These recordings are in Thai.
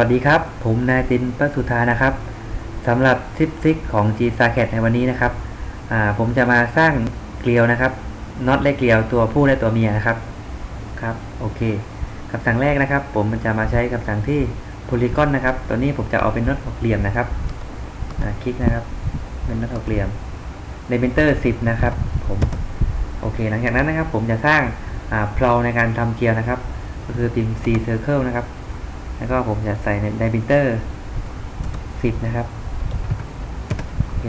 วัสดีครับ ผมนายตินปัสุธานะครับสำหรับทิปซิกของ G s a c a t ในวันนี้นะครับผมจะมาสร้างเกลียวนะครับน็อตและเกลียวตัวผู้และตัวเมียนะครับครับโอเคคำสั่งแรกนะครับ ผมมันจะมาใช้คำสั่งที่ polygon นะครับ ตัวนี้ผมจะเอาเป็นน็อตหกเหลี่ยมนะครับคลิกนะครับ เป็นน็อตหกเหลี่ยมในเบนเตอร์10นะครับ ผมโอเค หลังจากนั้นนะครับ ผมจะสร้างเพลาในการทำเกลียวนะครับ ก็คือพิมพ์ C circle นะครับ แล้วก็ผมจะใส่ในไดบินเตอร์10 นะครับ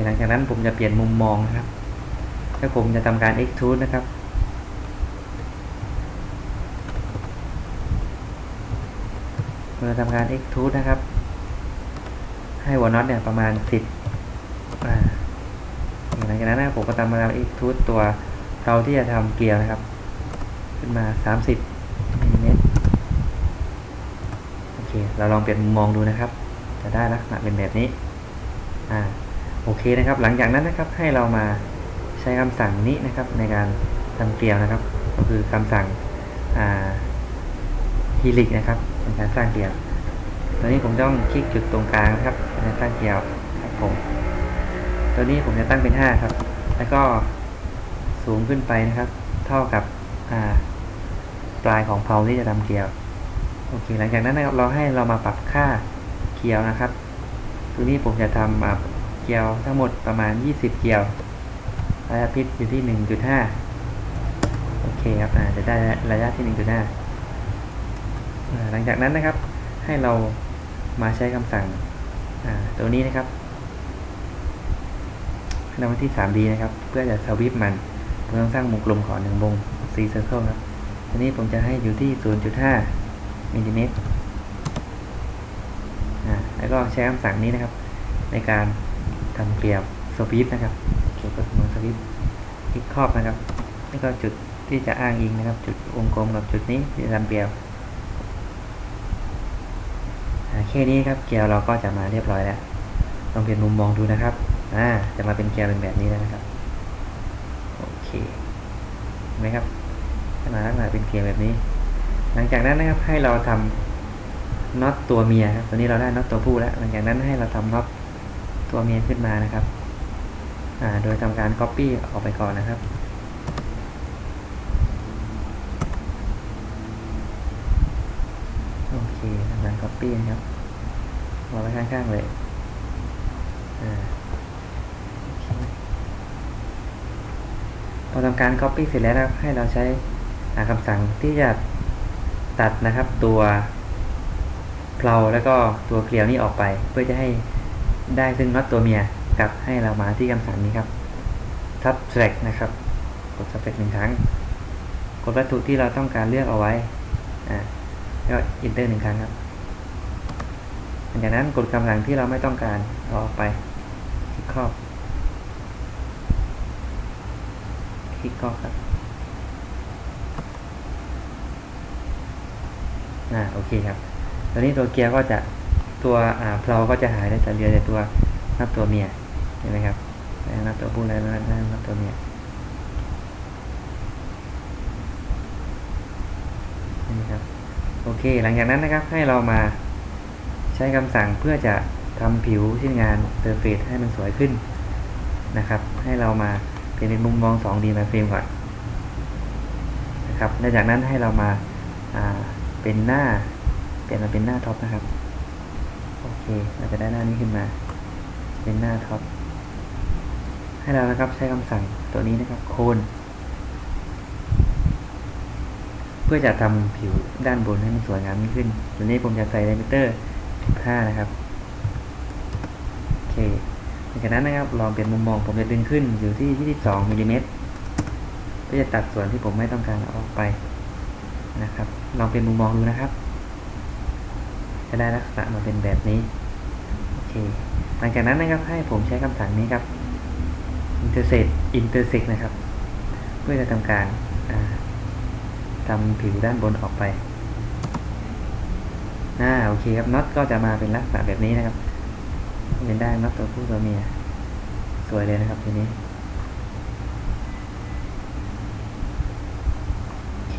หลังจากนั้นผมจะเปลี่ยนมุมมองนะครับ แล้วผมจะทำการ extrude นะครับ เมื่อทำการ extrude นะครับ ให้หัวน็อตเนี่ยประมาณ 10อ่าหลังจากนั้นนะผมก็ทำการ extrude ตัวเราที่จะทำเกลียวนะครับ ขึ้นมา 30มิลลิเมตร โอ เราลองเปลี่ยนมุมมองดูนะครับ จะได้ลักษณะเป็นแบบนี้อ่าโอเคนะครับ หลังจากนั้นนะครับให้เรามาใช้คำสั่งนี้นะครับในการทำเกลียวนะครับ ก็คือคำสั่งอ่าฮิลิกนะครับในการสร้างเกลียวตอนนี้ผมต้องคลิกจุดตรงกลางนะครับในการสร้างเกลียวครับผมตัวนี้ผมจะตั้งเป็น 5 ครับ แล้วก็สูงขึ้นไปนะครับ เท่ากับอ่าปลายของเพลาที่จะทำเกลียว โอเค หลังจากนั้นนะครับเราให้เรามาปรับค่าเกลียวนะครับตัวนี้ผมจะทำเกลียวทั้งหมดประมาณ 20 เกลียวระยะพิษอยู่ที่ 1.5 โอเคครับอ่าจะได้ระยะที่ 1.5อ่าหลังจากนั้นนะครับ ให้เรามาใช้คำสั่งอ่าตัวนี้นะครับให้ามาที่ 3D นะครับ เพื่อจะสวิปมันผมต้องสร้างวงกลมขอหนึ่งวง C circle ครับทีนี้ผมจะให้อยู่ที่ 0.5 มิลลิเมตรแล้วก็ใช้คำสั่งนี้นะครับ ในการทำเกลียวสวิปนะครับเกี่ยวกับมือสวิปคลิกครอบนะครับแล้วก็จุดที่จะอ้างอิงนะครับ จุดวงกลมกับจุดนี้ที่ทำเกลียวแค่นี้ครับเกลียวเราก็จะมาเรียบร้อยแล้วลองเปลี่ยนมุมมองดูนะครับอ่าจะมาเป็นเกลียวเป็นแบบนี้แล้วนะครับโอเคเห็นไหมครับจะมาลักษณะเป็นเกลียวแบบนี้ หลังจากนั้นนะครับให้เราทำน็อตตัวเมียครับตัวนี้เราได้น็อตตัวผู้แล้ว หลังจากนั้นให้เราทำน็อตตัวเมียขึ้นมานะครับอ่าโดยทำการ Copy ออกไปก่อนนะครับโอเคทำการ Copy นะครับวางไว้ข้างๆเลยอ่าพอทำการ Copy เสร็จแล้วนะครับ ให้เราใช้คำสั่งที่จะ ตัดนะครับตัวเพลาแล้วก็ตัวเกลียวนี้ออกไป เพื่อจะให้ได้ซึ่งน็อตตัวเมียกับให้เรามาที่คำสั่งนี้ครับ subtract นะครับ กด subtract หนึ่งครั้ง กดวัตถุที่เราต้องการเลือกเอาไว้อ่าแล้ว enter หนึ่งครั้งครับหลังจากนั้นกดคำสั่งที่เราไม่ต้องการเอาออกไป คลิกครอบ คลิกครอบครับ อ่าโอเคครับตอนนี้ตัวเกียร์ก็จะตัวอ่าเพลาก็จะหายแล้วจะเหลือแต่ตัวนับตัวเมียเห็นไหมครับนับตัวผู้แล้วนับนับตัวเมียนี่ครับโอเค หลังจากนั้นนะครับให้เรามาใช้คำสั่งเพื่อจะทำผิวชิ้นงานเซอร์เฟซให้มันสวยขึ้นนะครับ ให้เรามาเป็นมุมมอง 2D มาเฟรมก่อนนะครับและจากนั้นให้เรามาา เป็นหน้า เปลี่ยนมาเป็นหน้าท็อปนะครับ โอเค เราจะได้หน้านี้ขึ้นมา เป็นหน้าท็อป ให้เรานะครับใช้คำสั่งตัวนี้นะครับ โคนเพื่อจะทำผิวด้านบนให้มันสวยงามยิ่งขึ้นตัวนี้ผมจะใส่ไดมิเตอร์ 15 นะครับ โอเคหลังจากนั้นนะครับ ลองเปลี่ยนมุมมอง ผมจะดึงขึ้นอยู่ที่ 22มิลลิเมตรเพื่อจะตัดส่วนที่ผมไม่ต้องการเอาออกไป นะครับลองเปลี่ยนมุมมองดูนะครับ จะได้ลักษณะมาเป็นแบบนี้โอเคหลังจากนั้นนะครับให้ผมใช้คำสั่งนี้ครับ intersect intersect นะครับ เพื่อจะทำการทำผิวด้านบนออกไปน่าโอเคครับน็อตก็จะมาเป็นลักษณะแบบนี้นะครับเป็นได้น็อตตัวผู้ตัวเมียสวยเลยนะครับทีนี้ โอเค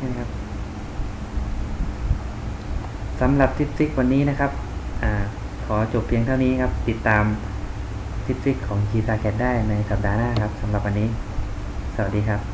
นี่นะครับ สำหรับทิปซิกวันนี้นะครับอขอจบเพียงเท่านี้ครับ ติดตามทิปซิกของ g ีซาแคได้ในสัปดาห์หน้าครับสำหรับวันนี้ สวัสดีครับ